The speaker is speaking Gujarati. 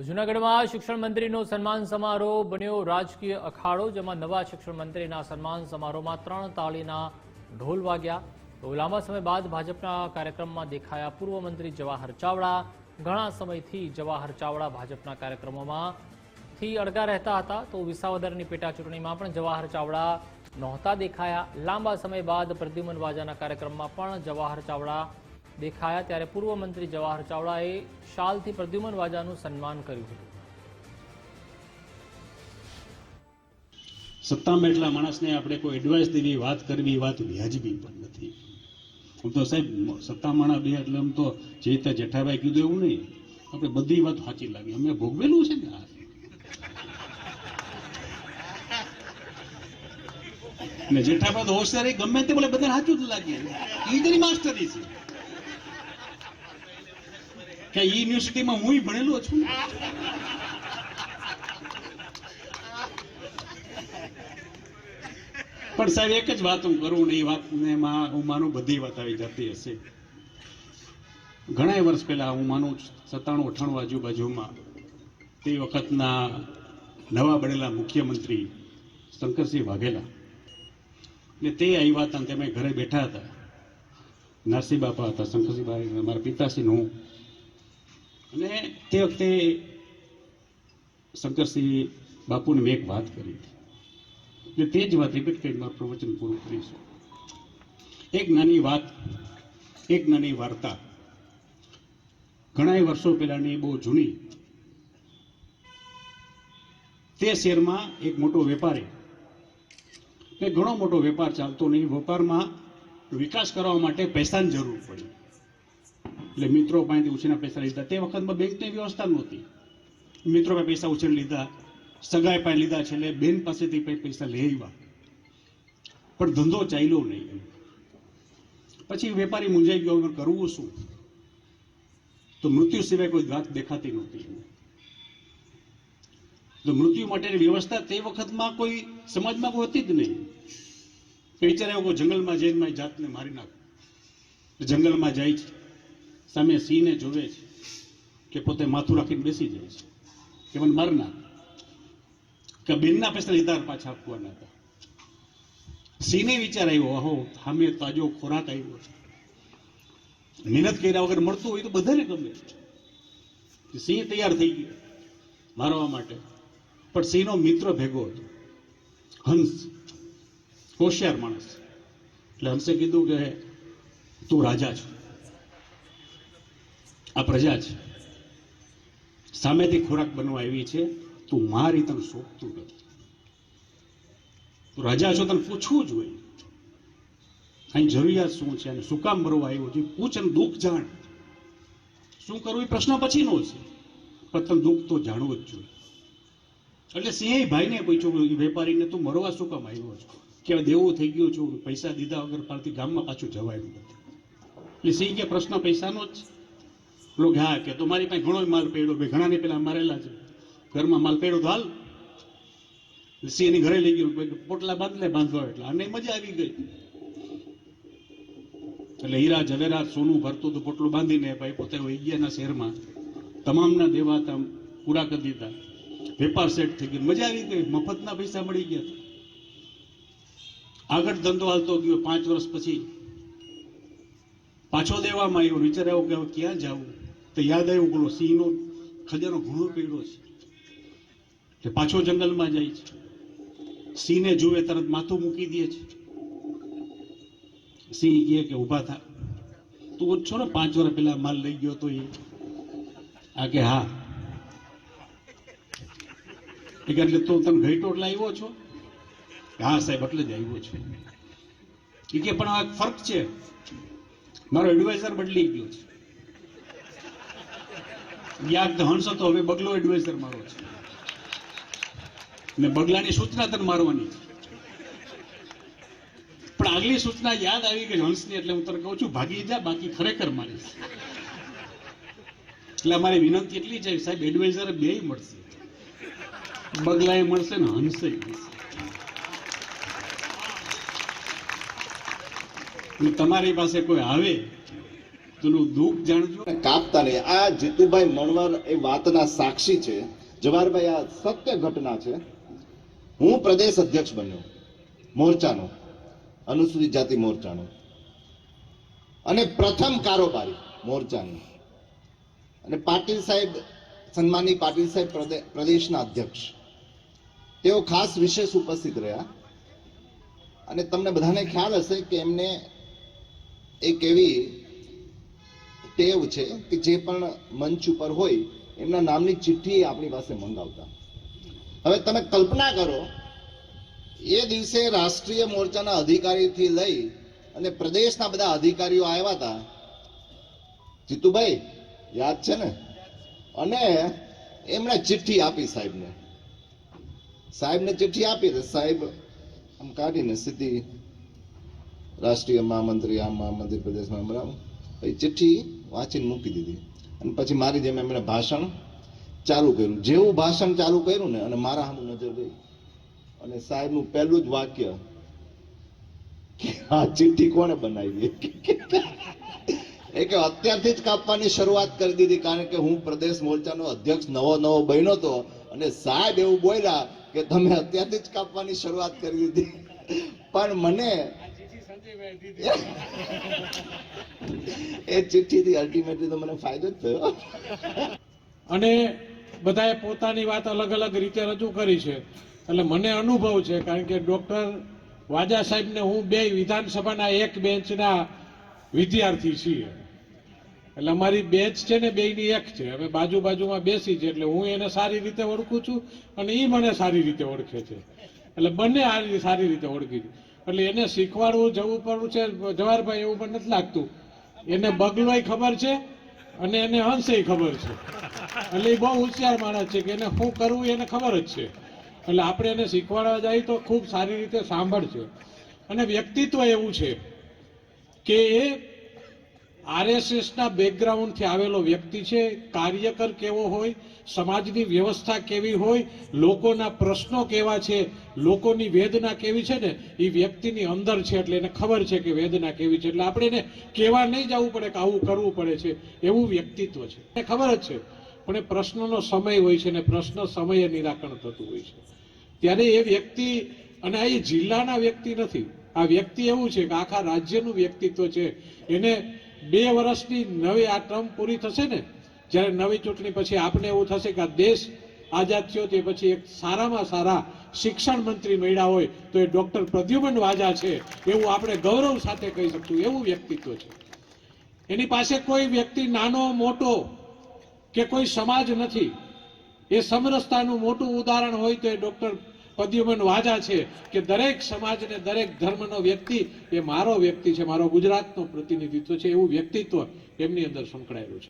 તો જૂનાગઢમાં શિક્ષણ મંત્રીનો સન્માન સમારોહ બન્યો રાજકીય અખાડો, જેમાં નવા શિક્ષણ મંત્રીના સન્માન સમારોહમાં ત્રણ તાળીના ઢોલ વાગ્યા. તો લાંબા સમય બાદ ભાજપના કાર્યક્રમમાં દેખાયા પૂર્વ મંત્રી જવાહર ચાવડા. ઘણા સમયથી જવાહર ચાવડા ભાજપના કાર્યક્રમોમાં થી અડગા રહેતા હતા. તો વિસાવદરની પેટા ચૂંટણીમાં પણ જવાહર ચાવડા નહોતા દેખાયા. લાંબા સમય બાદ પ્રદ્યુમન વાજાના કાર્યક્રમમાં પણ જવાહર ચાવડા દેખાયા ત્યારે પૂર્વ મંત્રી જવાહર ચાવડાએ શાલથી પ્રદ્યુમન વાજાનું સન્માન કર્યું હતું. સત્તામાં એટલા માણસને આપણે કોઈ એડવાઇસ દેવી, વાત કરવી, વાત વ્યાજબી પણ નથી. હું તો સાહેબ સત્તામાણા બે, એટલે તો જે રીતે જેઠાભાઈ કીધું એવું નહીં. આપણે બધી વાત સાચી લાગી અમે ભોગવેલું છે ને આ. ને જેઠાભાઈ હોશિયારી ગમે તે બોલે બધા સાચું જ લાગે. એ જ માસ્ટરી છે. કે યુનિવર્સિટીમાં હું ભણેલો છું? પણ સાહેબ, એક જ વાત હું કરું ને એ વાતને ને હું માનું બધી વાત આવી જતી હશે. ઘણા વર્ષ પહેલા હું માનું સત્તાણું, અઠાણું આજુબાજુમાં તે વખતના નવા બનેલા મુખ્યમંત્રી શંકરસિંહ વાઘેલા. ને તે આવ્યા હતા અને તેમે ઘરે બેઠા હતા. નરસિંહ બાપા હતા, શંકરસિંહ મારા પિતાશ્રી હું અને તે વખતે શંકરસિંહ બાપુને મેં એક વાત કરી હતી. એટલે તે જ વાત રિપીટ કરી મારું પ્રવચન પૂરું કરીશું. એક નાની વાત, એક નાની વાર્તા. ઘણા વર્ષો પહેલાની બહુ જૂની. તે શહેરમાં એક મોટો વેપારી. એ ઘણો મોટો વેપાર ચાલતો નહીં. વેપારમાં વિકાસ કરવા માટે પૈસાની જરૂર પડી. એટલે મિત્રો પાસેથી ઉછીના પૈસા લીધા. તે વખતમાં બેંકની વ્યવસ્થા નહોતી. મિત્રો પાસે પૈસા ઉછીને લીધા. સગાઈ પાસે લીધા છેલ્લે બેન પાસેથી પૈસા લઈ આવ્યા. પણ ધંધો ચાલ્યો નહીં. પછી વેપારી મૂંઝાઈ ગયો કરવું શું? તો મૃત્યુ સિવાય કોઈ વાત દેખાતી નહોતી તો મૃત્યુ માટેની વ્યવસ્થા તે વખતમાં કોઈ સમાજમાં કોઈ હતી જ નહીં. કોઈ જંગલમાં જઈને મારી જાતને મારી નાખ. જંગલમાં જાય છે. સામે સિંહને જોવે છે કે પોતે માથું રાખીને બેસી જાય છે. કે મને માર નાખ. કે બેનના પૈસા લીધા પાછા આપવાના હતા. સિંહને વિચાર આવ્યો અહો સામે તાજો ખોરાક આવ્યો છે. મહેનત કર્યા વગર મળતું હોય તો બધાને ગમે. સિંહ તૈયાર થઈ ગયો મારવા માટે. પણ સિંહનો મિત્ર ભેગો હતો. હંસ, હોશિયાર માણસ. એટલે હંસે કીધું કે, તું રાજા છો. આ પ્રજા છે. સામેથી ખોરાક બનવા આવી છે. તું મારી તને શોભતું નથી. રાજા છો તને પૂછવું જોઈએ અહીં જરૂરિયાત શું છે અને શું કામ મરવા આવ્યો છે? પૂછ અને દુઃખ જાણ. શું કરવું એ પ્રશ્ન પછીનો છે. પણ તમે દુઃખ તો જાણવું જ જોઈએ. એટલે સિંહ ભાઈને પૂછ્યું કે વેપારીને, તું મરવા શું કામ આવ્યો છો? કે દેવું થઈ ગયું છું? પૈસા દીધા વગર પરથી ગામમાં પાછું જવાયું નથી એટલે સિંહ કે, પ્રશ્ન પૈસાનો જ લોકો હા કે તો મારી પાસે ઘણો માલ પડ્યો. ભાઈ ઘણાને પેલા મારેલા છે. ઘરમાં માલ પડ્યો તો હાલ. સિંહ ઘરે લઈ ગયો. પોટલા બાંધલે, બાંધવા એટલે. અને મજા આવી ગઈ. એટલે હીરા ઝવેરાત સોનું ભરતું હતું પોટલું બાંધીને. ભાઈ પોતે વૈગ્યાના શહેરમાં તમામના દેવા હતા પૂરા કરી દીધા. વેપાર સેટ થઈ ગયો. મજા આવી ગઈ. મફતના પૈસા મળી ગયા. આગળ ધંધો હાલતો ગયો પાંચ વર્ષ પછી. પાછો દેવામાં આવ્યો. વિચાર આવ્યો કે ક્યાં જવું? તો યાદ આવ્યું પેલો સિંહનો ખજાનો ઘણો પીળો છે એટલે પાછો જંગલમાં જાય છે. સિંહને જુએ, તરત માથું મૂકી દે છે. સિંહ કહે કે ઊભા થા. તું ઓછો ને, પાંચ વર્ષ પહેલા માલ લઈ ગયો તો એ. આ કે હા. એટલે તું તમે ઘઈટો લાવ્યો છો? હા સાહેબ, એટલે જ આવ્યો છે. એ કે પણ આ ફરક છે. મારો એડવાઇઝર બદલી ગયો છે. યાદ હંસ હતો હવે બગલો એડવાઇઝર મારો છે. ને બગલાની સૂચના તને મારવાની પણ આગલી સૂચના યાદ આવી ગઈ હંસની, એટલે હું તને કહું છું, ભાગી જા, બાકી ખરેખર મારીશ. એટલે અમારી વિનંતી એટલી છે, સાહેબ એડવાઇઝર બે મળશે. બગલાએ મળશે ને હંસે તમારી પાસે કોઈ આવે તેનું દુઃખ જાણજો. કાપતા નહીં. આ જીતુભાઈ મણવર એ વાતના સાક્ષી છે. જવાહરભાઈ, આ સત્ય ઘટના છે. હું પ્રદેશ અધ્યક્ષ બન્યો. મોરચાનો. અનુસૂચિત જાતિ મોરચાનો. અને પ્રથમ કારોબારી મોરચાની. અને પાટીલ સાહેબ સન્માની પાટીલ સાહેબ પ્રદેશના અધ્યક્ષ. તેઓ ખાસ વિશેષ ઉપસ્થિત રહ્યા. અને તમને બધાને ખ્યાલ હશે કે એમને એક એવી ટેવ છે કે જે પણ મંચ ઉપર હોય, એમના નામની ચિઠ્ઠી આપણી પાસે મંગાવતા. હવે તમે કલ્પના કરો, એ દિવસે રાષ્ટ્રીય મોરચાના અધિકારીથી લઈ અને પ્રદેશના બધા અધિકારીઓ આવ્યા હતા. જીતુભાઈ, યાદ છે ને? અને એમણે ચિઠ્ઠી આપી સાહેબને. સાહેબને ચિઠ્ઠી આપી સાહેબ આમ કાઢીને સીધી રાષ્ટ્રીય મહામંત્રી, આમ મહામંત્રી, પ્રદેશમાં બરાબર. પછી ચિઠ્ઠી વાંચીને મૂકી દીધી. અને પછી મારી જેમ એમણે ભાષણ ચાલુ કર્યું. જેવું ભાષણ ચાલુ કર્યું ને અને મારા સામે નજર ગઈ. અને સાહેબનું પહેલું જ વાક્ય કે આ ચિઠ્ઠી કોણે બનાવી? એ કે અત્યારથી જ કાપવાની શરૂઆત કરી દીધી. કારણ કે હું પ્રદેશ મોરચાનો અધ્યક્ષ નવો નવો બન્યો હતો અને સાહેબ એવું બોલ્યા કે તમે અત્યારથી જ કાપવાની શરૂઆત કરી દીધી. પણ મને એ ચિઠ્ઠીથી અલ્ટિમેટલી તો મને ફાયદો જ થયો. અને બધાએ પોતાની વાત અલગ અલગ રીતે રજૂ કરી છે. એટલે મને અનુભવ છે, કારણ કે ડોક્ટર વાજા સાહેબને હું બે વિધાનસભાના એક બેન્ચના વિદ્યાર્થી છીએ. એટલે અમારી બેન્ચ છે ને બેયની એક છે. હવે બાજુ બાજુમાં બેસી છે, એટલે હું એને સારી રીતે ઓળખું છું અને એ મને સારી રીતે ઓળખે છે. એટલે બંને આ સારી રીતે ઓળખી છે. એટલે એને શીખવાડવું જવું પડવું છે, જવાહરભાઈ, એવું પણ નથી લાગતું. એને બગલોય ખબર છે અને એને હંસે ખબર છે. એટલે એ બહુ હોશિયાર માણસ છે કે એને શું કરવું એને ખબર જ છે. એટલે આપણે એને શીખવાડવા જાય તો ખૂબ સારી રીતે સાંભળશે. અને વ્યક્તિત્વ એવું છે કે એ આરએસએસના બેકગ્રાઉન્ડથી આવેલો વ્યક્તિ છે, કાર્યકર કેવો હોય, સમાજની વ્યવસ્થા કેવી હોય, લોકોના પ્રશ્નો કેવા છે, લોકોની વેદના કેવી છે ને, એ વ્યક્તિની અંદર છે એટલે એને ખબર છે કે વેદના કેવી છે. એટલે આપણે એને કહેવા નહીં જવું પડે કે આવું કરવું પડે છે, એવું વ્યક્તિત્વ છે. એને ખબર જ છે, પણ એ પ્રશ્નનો સમય હોય છે ને પ્રશ્ન સમયે નિરાકરણ થતું હોય છે. ત્યારે એ વ્યક્તિ, અને આ એ જિલ્લાના વ્યક્તિ નથી, આ વ્યક્તિ એવું છે કે આખા રાજ્યનું વ્યક્તિત્વ છે. એને બે વર્ષની નવી આ ટર્મ પૂરી થશે ને, જ્યારે નવી ચૂંટણી પછી આપને એવું થશે કે આ દેશ આઝાદ થયો તે પછી એક સારામાં સારા શિક્ષણ મંત્રી મળ્યા હોય તો એ ડોક્ટર પ્રદ્યુમન વાજા છે એવું આપણે ગૌરવ સાથે કહી શકતું એવું વ્યક્તિત્વ છે. એની પાસે કોઈ વ્યક્તિ નાનો, મોટો કે કોઈ સમાજ નથી. એ સમરસતાનું મોટું ઉદાહરણ હોય તો એ ડોક્ટર પદ્યુમન વાજા છે કે દરેક સમાજ ને દરેક ધર્મનો વ્યક્તિ એ મારો વ્યક્તિ છે, મારો ગુજરાતનો પ્રતિનિધિત્વ છે, એવું વ્યક્તિત્વ એમની અંદર સંકળાયેલું છે.